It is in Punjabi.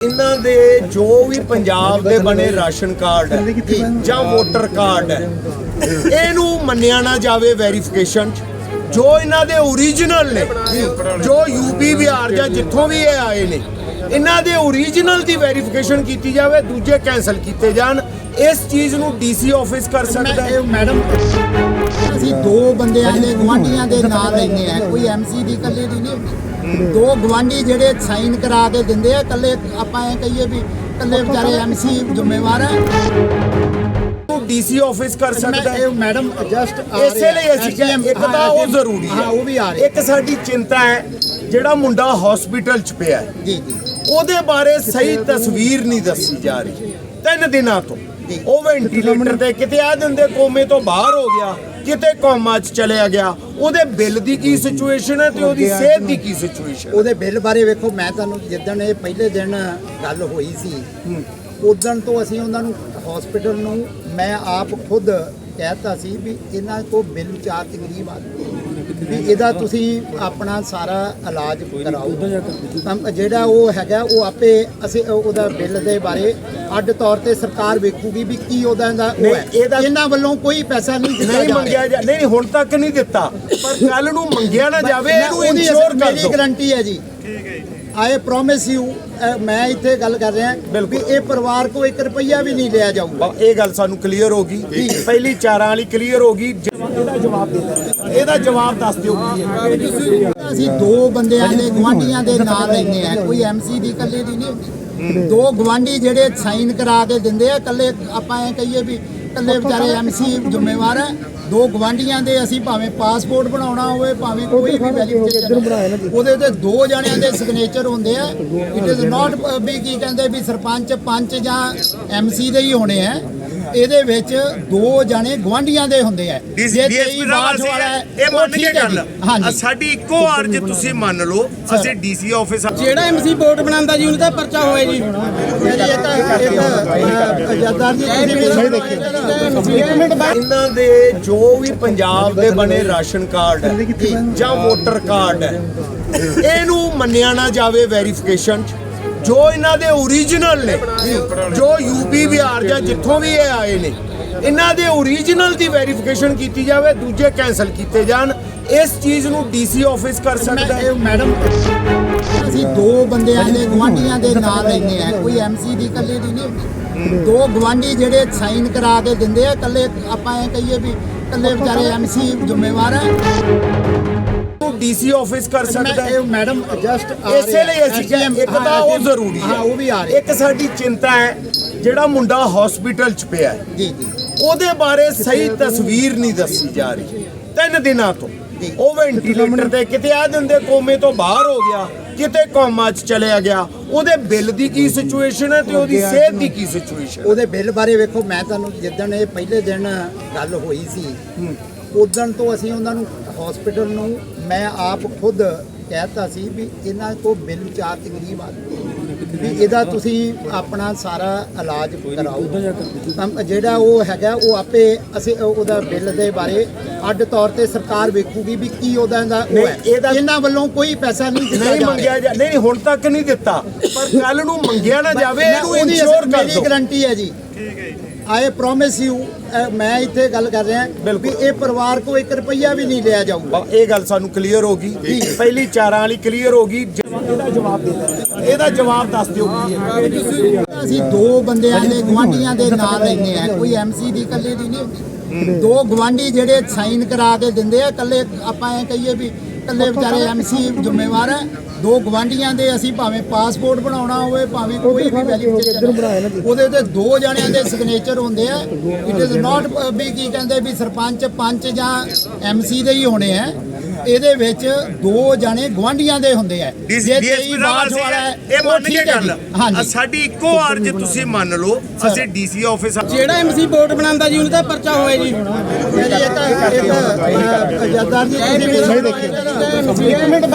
ਇਹਨਾਂ ਦੇ ਜੋ ਵੀ ਪੰਜਾਬ ਦੇ ਬਣੇ ਰਾਸ਼ਨ ਕਾਰਡ ਹੈ ਜਾਂ ਵੋਟਰ ਕਾਰਡ ਹੈ ਇਹਨੂੰ ਮੰਨਿਆ ਨਾ ਜਾਵੇ ਵੈਰੀਫਿਕੇਸ਼ਨ ਜੋ ਇਹਨਾਂ ਦੇ ਓਰੀਜਨਲ ਨੇ ਜੋ ਯੂਪੀ ਬਿਹਾਰ ਜਾਂ ਜਿੱਥੋਂ ਵੀ ਇਹ ਆਏ ਨੇ ਇਹਨਾਂ ਦੇ ਓਰੀਜਨਲ ਦੀ ਵੈਰੀਫਿਕੇਸ਼ਨ ਕੀਤੀ ਜਾਵੇ ਦੂਜੇ ਕੈਨਸਲ ਕੀਤੇ ਜਾਣ। ਇਸ ਚੀਜ਼ ਨੂੰ ਡੀਸੀ ਆਫਿਸ ਕਰ ਸਕਦਾ ਹੈ। ਮੈਡਮ ਅਸੀਂ ਦੋ ਬੰਦਿਆਂ ਦੇ ਗਵਾਂਢੀਆਂ ਦੇ ਨਾਂ ਲੈਨੇ ਆ ਕੋਈ ਐਮਸੀ ਦੀ ਇਕੱਲੇ ਦੀ ਨਹੀਂ ਦੋ ਗਵਾਂਢੀ ਜਿਹੜੇ ਸਾਈਨ ਕਰਾ ਕੇ ਦਿੰਦੇ ਆ ਇਕੱਲੇ ਆਪਾਂ ਇਹ ਕਹੀਏ ਵੀ ਇਕੱਲੇ ਵਿਚਾਰੇ ਐਮਸੀ ਜ਼ਿੰਮੇਵਾਰ ਹੈ ਡੀਸੀ ਆਫਿਸ ਕਰ ਸਕਦਾ। ਹੈ ਇਹ ਮੈਡਮ ਜਸਟ ਇਸੇ ਲਈ ਅਸੀਂ ਇੱਕ ਤਾਂ ਉਹ ਜ਼ਰੂਰੀ ਹੈ। ਹਾਂ ਉਹ ਵੀ ਆ ਰਹੇ ਇੱਕ ਸਾਡੀ ਚਿੰਤਾ ਹੈ ਜਿਹੜਾ ਮੁੰਡਾ ਹਸਪੀਟਲ 'ਚ ਪਿਆ ਹੈ। ਜੀ ਜੀ। ਉਹਦੇ ਬਾਰੇ ਸਹੀ ਤਸਵੀਰ ਨਹੀਂ ਦੱਸੀ ਜਾ ਰਹੀ। ਤਿੰਨ ਦਿਨਾਂ ਤੋਂ ਉਹ ਵੈਂਟੀਲੇਟਰ ਤੇ ਕਿਤੇ ਆ ਦਿੰਦੇ ਕੋਮੇ ਤੋਂ ਬਾਹਰ ਹੋ ਗਿਆ। ਕਿਤੇ ਕੋਮਾ 'ਚ ਚਲਿਆ ਗਿਆ ਉਹਦੇ ਬਿੱਲ ਦੀ ਕੀ ਸਿਚੁਏਸ਼ਨ ਹੈ ਤੇ ਉਹਦੀ ਸਿਹਤ ਦੀ ਕੀ ਸਿਚੁਏਸ਼ਨ ਉਹਦੇ ਬਿੱਲ ਬਾਰੇ ਵੇਖੋ ਮੈਂ ਤੁਹਾਨੂੰ ਜਿੱਦਣ ਇਹ ਪਹਿਲੇ ਦਿਨ ਗੱਲ ਹੋਈ ਸੀ ਉਦੋਂ ਤੋਂ ਅਸੀਂ ਉਹਨਾਂ ਨੂੰ ਹਸਪੀਟਲ ਨੂੰ ਮੈਂ ਆਪ ਖੁਦ ਕਹਿਤਾ ਸੀ ਵੀ ਇਹਨਾਂ ਕੋ ਬਿੱਲ ਚਾਰ ਤਕਰੀਬ ਆ। ਵੀ ਇਹਦਾ ਤੁਸੀਂ ਆਪਣਾ ਸਾਰਾ ਇਲਾਜ ਕਰਾਓ। ਜਿਹੜਾ ਉਹ ਹੈਗਾ ਉਹ ਆਪੇ ਅਸੀਂ ਉਹ- ਉਹਦਾ ਬਿੱਲ ਦੇ ਬਾਰੇ ਅੱਡ ਤੌਰ ਤੇ ਸਰਕਾਰ ਵੇਖੂਗੀ ਵੀ ਕੀ ਉਹਦਾ ਦਾ ਉਹ ਹੈ। ਇਹਨਾਂ ਵੱਲੋਂ ਕੋਈ ਪੈਸਾ ਨਹੀਂ ਦਿੱਤਾ ਨਹੀਂ ਜਾ। ਮੰਗਿਆ ਜਾ ਨਹੀਂ ਹੁਣ ਤੱਕ ਨਹੀਂ ਦਿੱਤਾ। ਪਰ ਕੱਲ ਨੂੰ ਮੰਗਿਆ ਨਾ ਜਾਵੇ ਮੈਂ ਇਹਨੂੰ ਇਨਸ਼ੋਰ ਕਰ ਦਿਓ। ਗਾਰੰਟੀ ਹੈ ਜੀ। ਆਈ ਪ੍ਰੋਮਿਸ ਯੂ ਮੈਂ ਇੱਥੇ ਗੱਲ ਕਰ ਰਿਹਾ ਵੀ ਬਿਲਕੁਲ। ਇਹ ਪਰਿਵਾਰ ਕੋ 1 ਰੁਪਈਆ ਵੀ ਨਹੀਂ ਲਿਆ ਜਾਊਗਾ। ਇਹ ਗੱਲ ਸਾਨੂੰ ਕਲੀਅਰ ਹੋ ਗਈ। ਪਹਿਲੀ ਚਾਰਾਂ ਵਾਲੀ ਕਲੀਅਰ ਹੋ ਗਈ। ਜ- ਇਹਦਾ ਜਵਾਬ ਦੇ ਦਿਓ। ਇਹਦਾ ਜਵਾਬ ਦੱਸ ਦਿਓ ਕੀ ਹੈ। ਅਸੀਂ ਦੋ ਬੰਦਿਆਂ ਦੇ ਗਵਾਂਢੀਆਂ ਦੇ ਨਾਂ ਲੈਨੇ ਆ। ਕੋਈ ਐਮਸੀ ਦੀ ਇਕੱਲੇ ਦੀ ਨਹੀਂ ਹੁੰਦੀ। ਦੋ ਗਵਾਂਢੀ ਜਿਹੜੇ ਸਾਈਨ ਕਰਾ ਕੇ ਦਿੰਦੇ ਆ ਇਕੱਲੇ ਆਪਾਂ ਇਹ ਕਹੀਏ ਵੀ ਇਕੱਲੇ ਵਿਚਾਰੇ ਐਮਸੀ ਜ਼ਿੰਮੇਵਾਰ ਹੈ ਦੋ ਗਵਾਂਢੀਆਂ ਦੇ ਅਸੀਂ ਭਾਵੇਂ ਪਾਸਪੋਰਟ ਬਣਾਉਣਾ ਹੋਵੇ ਭਾਵੇਂ ਕੋਈ ਵੀ ਵੈਰੀਫਿਕੇਸ਼ਨ ਉਹਦੇ ਤੇ ਦੋ ਜਣਿਆਂ ਦੇ ਸਿਗਨੇਚਰ ਹੁੰਦੇ ਆ। ਇਟ ਇਜ਼ ਨਾਟ ਵੀ ਕੀ ਕਹਿੰਦੇ ਵੀ ਸਰਪੰਚ ਪੰਚ ਜਾਂ ਐਮਸੀ ਦੇ ਹੀ ਹੋਣੇ ਆ। ਇਹਦੇ ਵਿੱਚ ਦੋ ਜਣੇ ਗਵਾਂਢੀਆਂ ਦੇ ਹੁੰਦੇ ਆ। ਜੇ ਤੇਈ ਬਾਜ ਵਾਲਾ ਇਹ ਮੰਨ ਕੇ ਗੱਲ ਸਾਡੀ ਇੱਕੋ ਅਰਜ ਤੁਸੀਂ ਮੰਨ ਲਓ ਅਸੀਂ ਡੀਸੀ ਆਫਿਸ ਜਿਹੜਾ ਐਮਸੀ ਬੋਰਡ ਬਣਾਉਂਦਾ ਜੀ ਉਹਦਾ ਪਰਚਾ ਹੋਇਆ ਜੀ। ਇਹਨਾਂ ਦੇ ਜੋ ਵੀ ਪੰਜਾਬ ਦੇ ਬਣੇ ਰਾਸ਼ਨ ਕਾਰਡ ਜਾਂ ਵੋਟਰ ਕਾਰਡ ਇਹਨੂੰ ਮੰਨਿਆ ਨਾ ਜਾਵੇ ਵੈਰੀਫਿਕੇਸ਼ਨ ਜੋ ਇਹਨਾਂ ਦੇ ਓਰੀਜਨਲ ਨੇ ਜੋ ਯੂਪੀ ਬਿਹਾਰ ਜਾਂ ਜਿੱਥੋਂ ਵੀ ਇਹ ਆਏ ਨੇ ਇਹਨਾਂ ਦੇ ਓਰੀਜਨਲ ਦੀ ਵੈਰੀਫਿਕੇਸ਼ਨ ਕੀਤੀ ਜਾਵੇ ਦੂਜੇ ਕੈਨਸਲ ਕੀਤੇ ਜਾਣ ਇਸ ਚੀਜ਼ ਨੂੰ ਡੀਸੀ ਆਫਿਸ ਕਰ ਸਕਦਾ ਹੈ। ਮੈਡਮ ਅਸੀਂ ਦੋ ਬੰਦਿਆਂ ਦੇ ਗਵਾਂਢੀਆਂ ਦੇ ਨਾਂ ਲੈਨੇ ਆ ਕੋਈ ਐਮਸੀ ਦੀ ਇਕੱਲੇ ਦੀ ਨਹੀਂ ਦੋ ਗਵਾਂਢੀ ਜਿਹੜੇ ਸਾਈਨ ਕਰਾ ਕੇ ਦਿੰਦੇ ਆ ਇਕੱਲੇ ਆਪਾਂ ਇਹ ਕਹੀਏ ਵੀ ਇਕੱਲੇ ਵਿਚਾਰੇ ਐਮਸੀ ਜ਼ਿੰਮੇਵਾਰ ਹੈ ਡੀਸੀ ਆਫਿਸ ਕਰ ਸਕਦਾ ਹੈ। ਮੈਡਮ ਜਸਟ ਇਸੇ ਲਈ ਅਸੀਂ ਕਿਹਾ ਇੱਕ ਤਾਂ ਉਹ ਜ਼ਰੂਰੀ ਹਾਂ ਉਹ ਵੀ ਆ ਰਹੇ। ਇੱਕ ਸਾਡੀ ਚਿੰਤਾ ਹੈ ਜਿਹੜਾ ਮੁੰਡਾ ਹਸਪੀਟਲ 'ਚ ਪਿਆ ਹੈ। ਜੀ ਜੀ। ਉਹਦੇ ਬਾਰੇ ਸਹੀ ਤਸਵੀਰ ਨਹੀਂ ਦੱਸੀ ਜਾ ਰਹੀ। ਤਿੰਨ ਦਿਨਾਂ ਤੋਂ ਉਹ ਵੈਂਟੀਲੇਟਰ ਤੇ ਕਿਤੇ ਆ ਦਿੰਦੇ ਕੋਮੇ ਤੋਂ ਬਾਹਰ ਹੋ ਗਿਆ ਕਿਤੇ ਕੋਮਾ 'ਚ ਚਲਿਆ ਗਿਆ। ਉਹਦੇ ਬਿੱਲ ਦੀ ਕੀ ਸਿਚੁਏਸ਼ਨ ਹੈ ਤੇ ਉਹਦੀ ਸਿਹਤ ਦੀ ਕੀ ਸਿਚੁਏਸ਼ਨ ਉਹਦੇ ਬਿੱਲ ਬਾਰੇ ਵੇਖੋ ਮੈਂ ਤੁਹਾਨੂੰ ਜਿੱਦਣ ਇਹ ਪਹਿਲੇ ਦਿਨ ਗੱਲ ਹੋਈ ਸੀ ਉਦੋਂ ਤੋਂ ਅਸੀਂ ਉਹਨਾਂ ਨੂੰ ਹਸਪੀਟਲ ਨੂੰ ਮੈਂ ਆਪ ਖੁਦ ਕਹਿਤਾ ਸੀ ਵੀ ਇਹਨਾਂ ਕੋ ਬਿੱਲ ਚਾਰ ਤਕਰੀਬ ਆ ਵੀ ਇਹਦਾ ਤੁਸੀਂ ਆਪਣਾ ਸਾਰਾ ਇਲਾਜ ਕਰਾਓ। ਜਿਹੜਾ ਉਹ ਹੈਗਾ ਉਹ ਆਪੇ ਅਸੀਂ ਉਹ- ਉਹਦਾ ਬਿੱਲ ਦੇ ਬਾਰੇ ਅੱਡ ਤੌਰ ਤੇ ਸਰਕਾਰ ਵੇਖੂਗੀ ਵੀ ਕੀ ਉਹਦਾ ਦਾ ਇਹਨਾਂ ਵੱਲੋਂ ਕੋਈ ਪੈਸਾ ਨਹੀਂ ਦਿੱਤਾ ਨਹੀਂ ਮੰਗਿਆ ਜਾ ਨਹੀਂ ਹੁਣ ਤੱਕ ਨਹੀਂ ਦਿੱਤਾ। ਪਰ ਕੱਲ ਨੂੰ ਮੰਗਿਆ ਨਾ ਜਾਵੇ ਇਹਨੂੰ ਇਨਸ਼ੋਰ ਕਰ ਦਿਓ। ਗਾਰੰਟੀ ਹੈ ਜੀ। ਆਈ ਪ੍ਰੋਮਿਸ ਯੂ ਮੈਂ ਇੱਥੇ ਗੱਲ ਕਰ ਰਿਹਾ ਵੀ ਇਹ ਪਰਿਵਾਰ ਕੋ 1 ਰੁਪਈਆ ਵੀ ਨਹੀਂ ਲਿਆ ਜਾਊਗਾ। ਇਹ ਗੱਲ ਸਾਨੂੰ ਕਲੀਅਰ ਹੋ ਗਈ। ਪਹਿਲੀ ਚਾਰਾਂ ਵਾਲੀ ਕਲੀਅਰ ਹੋ ਗਈ। ਇਹਦਾ ਜਵਾਬ ਦੇ ਦਿਓ। ਇਹਦਾ ਜਵਾਬ ਦੱਸ ਦਿਓ। ਕੀ ਹੈ ਅਸੀਂ ਦੋ ਬੰਦਿਆਂ ਦੇ ਗਵਾਂਢੀਆਂ ਦੇ ਨਾਂ ਲੈਨੇ ਆ ਕੋਈ ਐਮਸੀ ਦੀ ਇਕੱਲੇ ਦੀ ਨਹੀਂ ਹੁੰਦੀ। ਦੋ ਗਵਾਂਢੀ ਜਿਹੜੇ ਸਾਈਨ ਕਰਾ ਕੇ ਦਿੰਦੇ ਆ ਇਕੱਲੇ ਆਪਾਂ ਇਹ ਕਹੀਏ ਵੀ ਇਕੱਲੇ ਵਿਚਾਰੇ ਐਮਸੀ ਜ਼ਿੰਮੇਵਾਰ ਹੈ ਦੋ ਗਵਾਂਢੀਆਂ ਦੇ ਅਸੀਂ ਭਾਵੇਂ ਪਾਸਪੋਰਟ ਬਣਾਉਣਾ ਹੋਵੇ ਭਾਵੇਂ ਕੋਈ ਵੀ ਵੈਰੀਫਿਕੇਸ਼ਨ ਉਹਦੇ ਤੇ ਦੋ ਜਣਿਆਂ ਦੇ ਸਿਗਨੇਚਰ ਹੁੰਦੇ ਆ। ਇਟ ਇਜ਼ ਨਾਟ ਵੀ ਕੀ ਕਹਿੰਦੇ ਵੀ ਸਰਪੰਚ ਪੰਚ ਜਾਂ ਐਮਸੀ ਦੇ ਹੀ ਹੋਣੇ ਆ। ਇਹਦੇ ਵਿੱਚ ਦੋ ਜਣੇ ਗਵਾਂਢੀਆਂ ਦੇ ਹੁੰਦੇ ਆ। ਜੇ ਤੇਈ ਬਾਜ ਵਾਲਾ ਇਹ ਮੰਨ ਕੇ। ਗੱਲ ਸਾਡੀ ਇੱਕੋ ਅਰਜ ਤੁਸੀਂ ਮੰਨ ਲਓ ਅਸੀਂ ਡੀਸੀ ਆਫਿਸ ਜਿਹੜਾ ਐਮਸੀ ਬੋਰਡ ਬਣਾਉਂਦਾ ਜੀ ਉਹਦਾ ਪਰਚਾ ਹੋਇਆ ਜੀ। ਇੱਕ ਇੱਕ ਜੱਦਾਰ ਜੀ ਤੁਸੀਂ ਵੀ ਸਹੀ ਦੇਖਿਓ ਇੱਕ ਮਿੰਟ ਬਾਅਦ